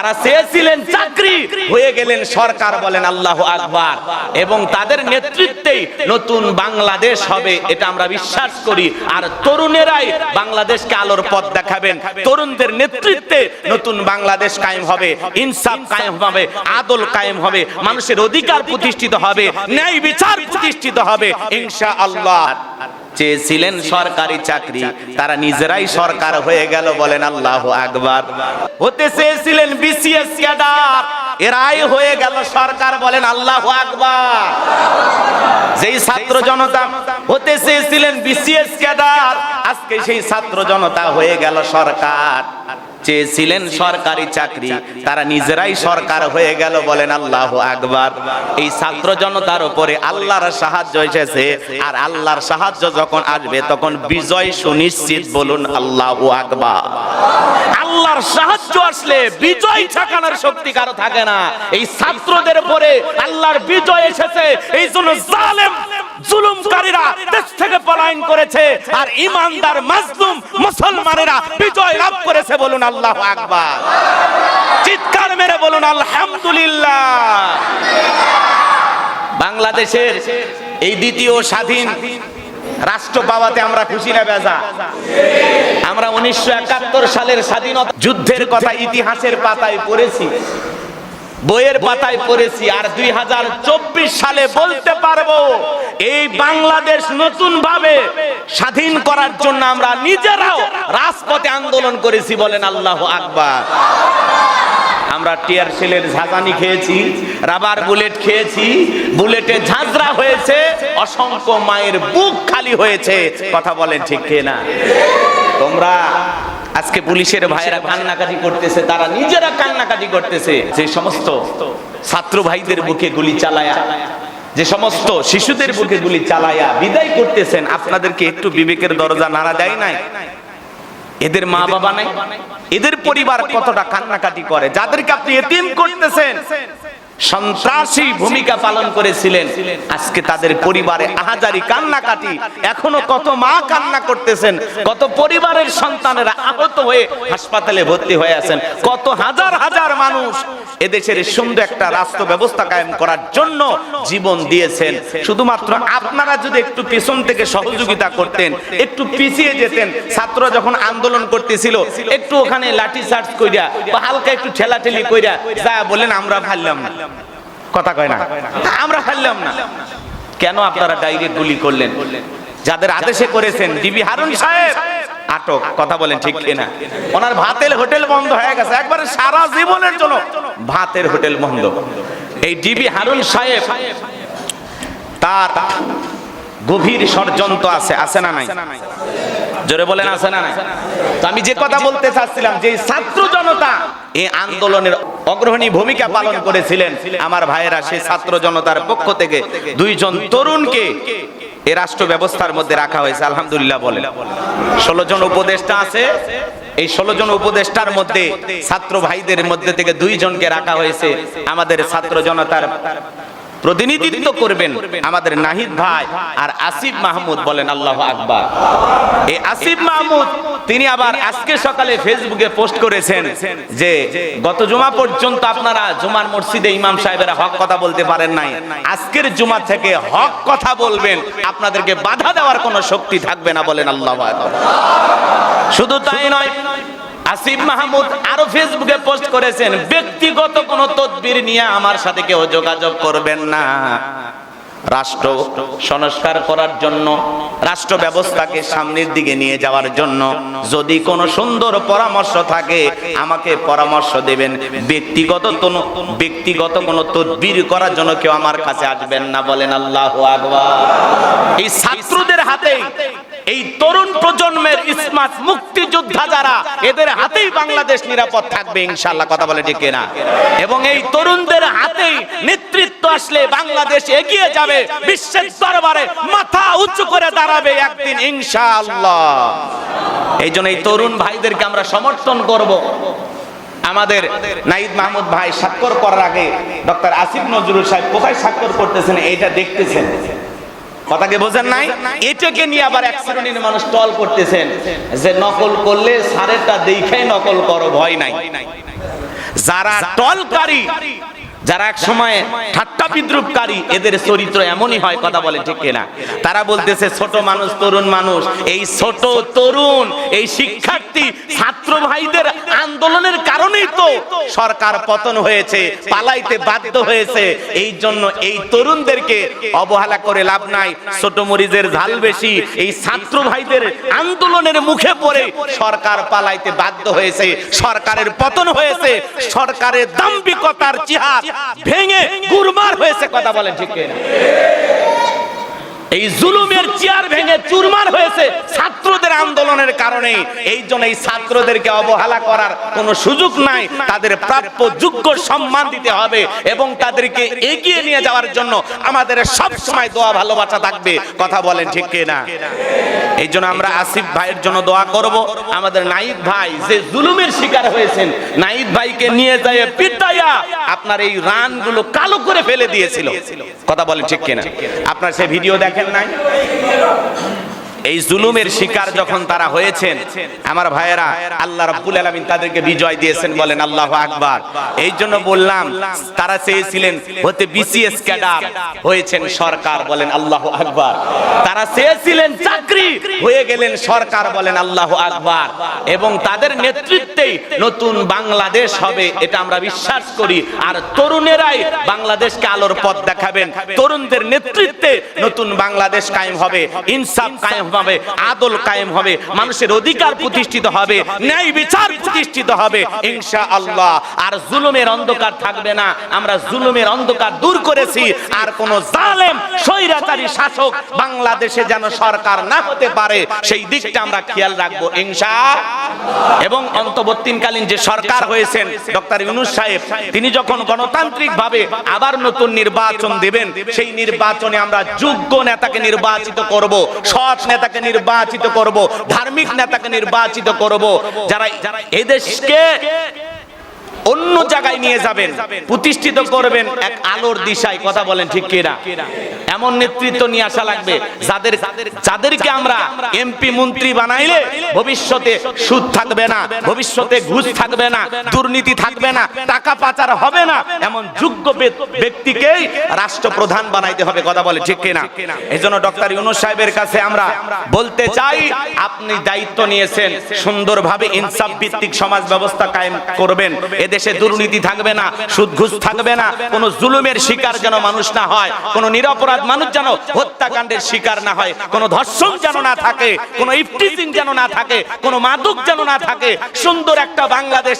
তারা চেয়েছিলেন চাকরি, হয়ে গেলেন সরকার বলেন আল্লাহ আকবার। এবং তাদের নেতৃত্বেই নতুন বাংলাদেশ হবে, এটা আমরা বিশ্বাস করি। আর তরুণেরাই বাংলাদেশকে আলোর পথ দেখাবেন। তরুণদের নেতৃত্বে নতুন বাংলাদেশ কায়েম হবে, ইনসাফ কায়েম হবে, আদল কায়েম হবে, মানুষের অধিকার প্রতিষ্ঠিত হবে, ন্যায় বিচার প্রতিষ্ঠিত হবে ইনশা আল্লাহ চেয়েছিলেন সরকারি চাকরি। তারা নিজেরাই সরকার হয়ে গেল বলেন আল্লাহ আকবার। হতে চেয়েছিলেন বিসিএস ক্যাডার এরাই হয়ে গেল সরকার বলেন আল্লাহ আকবার। যেই ছাত্র জনতা হতে চেয়েছিলেন বিসিএস ক্যাডার আজকে সেই ছাত্র জনতা হয়ে গেল সরকার। চেয়েছিলেন সরকারি চাকরি, তারা নিজেরাই সরকার হয়ে গেল বলেন আল্লাহ আকবার। এই ছাত্র জনতার উপরে আল্লাহর সাহায্য এসেছে, আর আল্লাহর সাহায্য যখন আসবে তখন বিজয় সুনিশ্চিত বলুন আল্লাহ আকবার। আল্লাহর সাহায্য আসলে বিজয় ঠেকানোর শক্তি কারও থাকে না। এই ছাত্রদের উপরে আল্লাহর বিজয় এসেছে এই জন্য জালেম জুলুমকারীরা দেশ থেকে পলায়ন করেছে আর ইমানদার মাজলুম মুসলমানেরা বিজয় লাভ করেছে বলুন আল্লাহ আকবার। চিৎকার মেরে বলুন আলহামদুলিল্লাহ। বাংলাদেশের এই দ্বিতীয় স্বাধীন রাষ্ট্র পাওয়াতে আমরা খুশি না বেজা। আমরা উনিশশো একাত্তর সালের স্বাধীনতা যুদ্ধের কথা ইতিহাসের পাতায় পড়েছি। বইয়ের পাতায় পড়েছি আর দুই হাজার চব্বিশ সালে বলতে পারব, এই বাংলাদেশ নতুন ভাবে স্বাধীন করার জন্য আমরা নিজেরাও রাজপথে আন্দোলন করেছি বলেন আল্লাহ আকবার। আমরা টিয়ার সেলের ঝাঁঝানি খেয়েছি, রাবার বুলেট খেয়েছি, বুলেটে ঝাঁঝরা হয়েছে, অসংখ্য মায়ের বুক খালি হয়েছে, কথা বলেন ঠিক না তোমরা আজকে পুলিশের ভাইয়েরা কান্নাকাটি করতেছে তারা নিজেরা কান্নাকাটি করতেছে। যে সমস্ত ছাত্র ভাইদের বুকে গুলি চালায়া যে সমস্ত শিশুদের বুকে গুলি চালায়া বিদায় করতেছেন আপনাদেরকে একটু বিবেকের দরজা নাড়া দেয় নাই? এদের মা বাবা নাই? এদের পরিবার কতটা কান্নাকাটি করে? যাদেরকে আপনি এতিম করতেছেন সন্ত্রাসী ভূমিকা পালন করেছিলেন। আজকে তাদের পরিবারে আহাজারি কান্নাকাটি। এখনও কত মা কান্না করতেছেন, কত পরিবারের সন্তানেরা আহত হয়ে হাসপাতালে ভর্তি হয়ে আছেন, কত হাজার হাজার মানুষ এদেশের সুন্দর একটা রাষ্ট্র ব্যবস্থা কায়েম করার জন্য জীবন দিয়েছেন। শুধুমাত্র আপনারা যদি একটু পেছন থেকে সহযোগিতা করতেন, একটু পিছিয়ে যেতেন ছাত্র যখন আন্দোলন করতেছিল, একটু ওখানে লাঠি চার্জ কইরা বা হালকা একটু ঠেলাঠেলি কইরা যা বলেন আমরা ফাললাম না। কথা কয় না? আমরা ফাললাম না। কেন আপনারা ডাইরেক্ট গুলি করলেন? যাদের আদেশে করেছেন ডিবি হারুন সাহেব। আটক কথা বলেন ঠিক কিনা? ওনার ভাতের হোটেল বন্ধ হয়ে গেছে। একবারে সারা জীবনের জন্য ভাতের হোটেল বন্ধ। এই ডিবি হারুন সাহেব তার গভীর ষড়যন্ত্র আছে আছে না নাই? জোরে বলেন আছে না নাই? তো আমি যে কথা বলতে চাচ্ছিলাম যে ছাত্র জনতা এই আন্দোলনের অগ্রহণী ভূমিকা পালন করেছিলেন আমার ভাইয়েরা, সেই ছাত্র জনতার পক্ষ থেকে দুইজন তরুণকে এ রাষ্ট্র ব্যবস্থার মধ্যে রাখা হয়েছে, আলহামদুলিল্লাহ বলে ষোলো জন উপদেষ্টা আছে, এই ষোলো জন উপদেষ্টার মধ্যে ছাত্র ভাইদের মধ্যে থেকে দুইজনকে রাখা হয়েছে আমাদের ছাত্র জনতার প্রতিনিধিত্ব করবেন আমাদের নাহিদ ভাই আর আসিফ মাহমুদ বলেন আল্লাহ আকবার। এই আসিফ মাহমুদ, তিনি আবার আজকে সকালে ফেসবুকে পোস্ট করেছেন যে গত জুমা পর্যন্ত আপনারা জুমার মসজিদে ইমাম সাহেবেরা হক কথা বলতে পারেন নাই। আজকের জুমা থেকে হক কথা বলবেন, আপনাদেরকে বাধা দেওয়ার কোনো শক্তি থাকবে না বলেন আল্লাহ শুধু তাই নয় আসিফ মাহমুদ আরও ফেসবুকে পোস্ট করেছেন, ব্যক্তিগত কোন তদবির নিয়ে আমার সাথে কেউ যোগাযোগ করবেন না। রাষ্ট্র সংস্কার করার জন্য, রাষ্ট্র ব্যবস্থাকে সামনের দিকে নিয়ে যাওয়ার জন্য যদি কোনো সুন্দর পরামর্শ থাকে, আমাকে পরামর্শ দেবেন। ব্যক্তিগত কোনো ব্যক্তিগত কোনো তদবির করার জন্য কেউ আমার কাছে আসবেন না বলেন আল্লাহ আকবার। এই ছাত্রদের হাতেই এই তরুণ প্রজন্মের স্মার্ট মুক্তিযোদ্ধা যারা, এদের হাতেই বাংলাদেশ নিরাপদ থাকবে, ইনশাআল্লাহ কথা বলে ঠিক না এবং এই তরুণদের হাতেই নেতৃত্ব আসলে বাংলাদেশ এগিয়ে যাবে, বিশ্বের দরবারে মাথা উঁচু করে দাঁড়াবে একদিন, ইনশাআল্লাহ। এই জন্য এই তরুণ ভাইদেরকে আমরা সমর্থন করব। আমাদের নাইদ মাহমুদ ভাই স্বাক্ষর করার আগে ডক্টর আসিফ নজরুল সাহেব কোথায় স্বাক্ষর করতেছেন এইটা দেখতেছেন। কথাকে বোঝেন নাই? এটাকে নিয়ে আবার এক শ্রেণির মানুষ টল করতেছেন যে নকল করলে সারেরটা দেখে নকল করো ভয় নাই। যারা টলকারী যারা এক সময় ঠাট্টা বিদ্রুপকারী, এদের চরিত্র এমনই হয়, কথা বলে, ঠিক কিনা? তারা বলতেছে, ছোট মানুষ, তরুণ মানুষ। এই ছোট তরুণ, এই শিক্ষার্থী, ছাত্র ভাইদের আন্দোলনের কারণেই তো সরকার পতন হয়েছে, পালাইতে বাধ্য হয়েছে। এই জন্য এই তরুণদেরকে অবহেলা করে লাভ নাই। ছোট মরিচের ঝাল বেশি, এই ছাত্র ভাইদের আন্দোলনের মুখে পড়ে সরকার পালাইতে বাধ্য হয়েছে। সরকারের পতন হয়েছে, সরকারের দাম্ভিকতার চিহাত ভেঙে গুরমার হয়েছে কথা বলেন ঠিক এই জুলুমের চেয়ার ভেঙে চুরমার হয়েছে ছাত্রদের আন্দোলনের কারণে। এই জন্য এই ছাত্রদেরকে অবহেলা করার কোনো সুযোগ নাই। তাদের প্রাপ্য যোগ্য সম্মান দিতে হবে এবং তাদেরকে এগিয়ে নিয়ে যাওয়ার জন্য আমাদের সব সময় দোয়া ভালোবাসা থাকবে। কথা বলেন ঠিক কিনা? এই জন্য আমরা আসিফ ভাইয়ের জন্য দোয়া করব। আমাদের নাইদ ভাই যে জুলুমের শিকার হয়েছেন নাইদ ভাইকে নিয়ে যায় পিটাইয়া আপনার এই রানগুলো কালো করে ফেলে দিয়েছিল। কথা বলেন ঠিক কিনা? আপনার সে ভিডিও দেখেন। নাই এই জুলুমের শিকার যখন তারা হয়েছেন, আমার ভাইয়েরা, আল্লাহ রাব্বুল আলামিন তাদেরকে বিজয় দিয়েছেন বলেন, আল্লাহু আকবার। এই জন্য বললাম, তারা চেয়েছিলেন হতে বিসিএস ক্যাডার হয়েছেন সরকার বলেন, আল্লাহু আকবার। তারা চেয়েছিলেন চাকরি হয়ে গেলেন সরকার বলেন, আল্লাহু আকবার। এবং তাদের নেতৃত্বেই নতুন বাংলাদেশ হবে, এটা আমরা বিশ্বাস করি। আর তরুণেরাই বাংলাদেশকে আলোর পথ দেখাবেন। তরুণদের নেতৃত্বে নতুন বাংলাদেশ কায়েম হবে। ইনসাফ কায়েম হবে আদল কায়েম হবে, মানুষের অধিকার প্রতিষ্ঠিত হবে, ন্যায় বিচার প্রতিষ্ঠিত হবে ইনশা আল্লাহ আর জুলুমের অন্ধকার থাকবে না। আমরা জুলুমের অন্ধকার দূর করেছি, আর কোন জালেম, স্বৈরাচারী শাসক বাংলাদেশে যেন সরকার না হতে পারে, সেই দিকটা আমরা খেয়াল রাখব, ইনশা। এবং অন্তর্বর্তীকালীন যে সরকার হয়েছেন, ডক্টর ইউনুস সাহেব, তিনি যখন গণতান্ত্রিক ভাবে আবার নতুন নির্বাচন দেবেন, সেই নির্বাচনে আমরা যোগ্য নেতাকে নির্বাচিত করব, সৎ নেতাকে নির্বাচিত করব ধার্মিক নেতাকে নির্বাচিত করব যারা এদেশকে অন্য জায়গায় নিয়ে যাবেন, প্রতিষ্ঠিত করবেন, এক আলোর দিশায় কথা বলেন ঠিক কিনা? এমন নেতৃত্ব নিয়ে আসা লাগবে, যাদের যাদেরকে আমরা এমপি মন্ত্রী বানাইলে ভবিষ্যতে সুদ থাকবে না, ভবিষ্যতে ঘুষ থাকবে না, দুর্নীতি থাকবে না, টাকা পাচার হবে না, এমন যোগ্য ব্যক্তিকেই রাষ্ট্রপ্রধান বানাইতে হবে, কথা বলে ঠিক কিনা? এই জন্য ডক্টর ইউনুস সাহেবের কাছে আমরা বলতে চাই, আপনি দায়িত্ব নিয়েছেন, সুন্দরভাবে ইনসাফ ভিত্তিক সমাজ ব্যবস্থা কায়েম করবেন এদেশে দুর্নীতি থাকবে না সুদ ঘুষ থাকবে না, কোনো জুলুমের শিকার যেন মানুষ না হয়, কোনো নিরপরাধ মানুষ যেন হত্যাকাণ্ডের শিকার না হয়, কোনো ধর্ষণ যেন না থাকে, কোনো ইফটিজিং যেন না থাকে, কোনো মাদক যেন না থাকে, সুন্দর একটা বাংলাদেশ